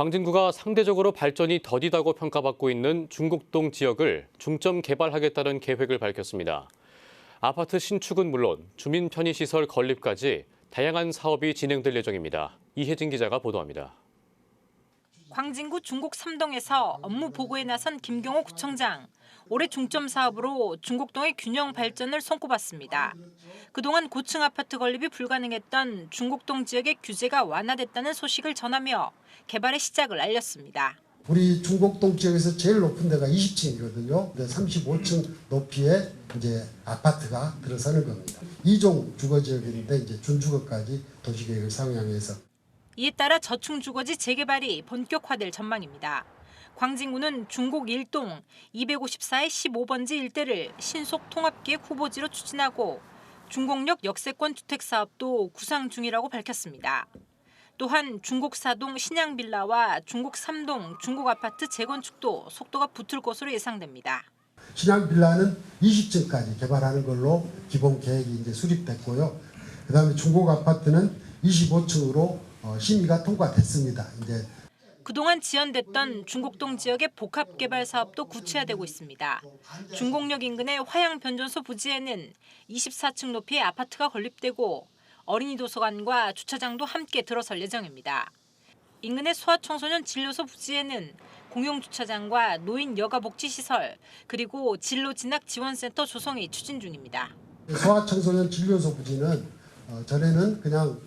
광진구가 상대적으로 발전이 더디다고 평가받고 있는 중곡동 지역을 중점 개발하겠다는 계획을 밝혔습니다. 아파트 신축은 물론 주민 편의시설 건립까지 다양한 사업이 진행될 예정입니다. 이혜진 기자가 보도합니다. 광진구 중곡 3동에서 업무 보고에 나선 김경호 구청장. 올해 중점 사업으로 중곡동의 균형 발전을 손꼽았습니다. 그동안 고층 아파트 건립이 불가능했던 중곡동 지역의 규제가 완화됐다는 소식을 전하며 개발의 시작을 알렸습니다. 우리 중곡동 지역에서 제일 높은 데가 20층이거든요. 35층 높이의 이제 아파트가 들어서는 겁니다. 2종 주거 지역인데 이제 준주거까지 도시계획을 상향해서 이에 따라 저층 주거지 재개발이 본격화될 전망입니다. 광진구는 중곡 1동 254의 15번지 일대를 신속 통합기획 후보지로 추진하고 중곡역 역세권 주택 사업도 구상 중이라고 밝혔습니다. 또한 중곡 4동 신양 빌라와 중곡 3동 중곡 아파트 재건축도 속도가 붙을 것으로 예상됩니다. 신양 빌라는 20층까지 개발하는 걸로 기본 계획이 이제 수립됐고요. 그다음에 중곡 아파트는 25층으로 어, 심의가 통과됐습니다. 이제 그동안 지연됐던 중곡동 지역의 복합 개발 사업도 구체화되고 있습니다. 중곡역 인근의 화양 변전소 부지에는 24층 높이의 아파트가 건립되고 어린이 도서관과 주차장도 함께 들어설 예정입니다. 인근의 소아청소년 진료소 부지에는 공용 주차장과 노인 여가 복지 시설 그리고 진로 진학 지원센터 조성이 추진 중입니다. 소아청소년 진료소 부지는 어, 전에는 그냥 어,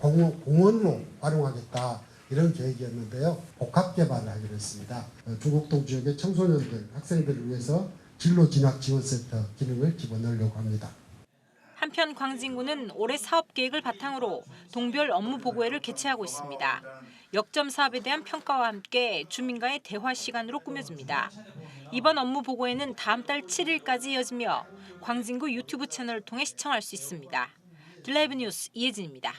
공원, 공원으로 활용하겠다 이런 계획이었는데요. 복합 개발을 하기로 했습니다. 어, 중곡동 지역의 청소년들, 학생들을 위해서 진로 진학 지원센터 기능을 집어넣으려고 합니다. 한편 광진구는 올해 사업 계획을 바탕으로 동별 업무 보고회를 개최하고 있습니다. 역점 사업에 대한 평가와 함께 주민과의 대화 시간으로 꾸며집니다. 이번 업무 보고회는 다음 달 7일까지 이어지며 광진구 유튜브 채널을 통해 시청할 수 있습니다. 드라이브 뉴스 이혜진입니다.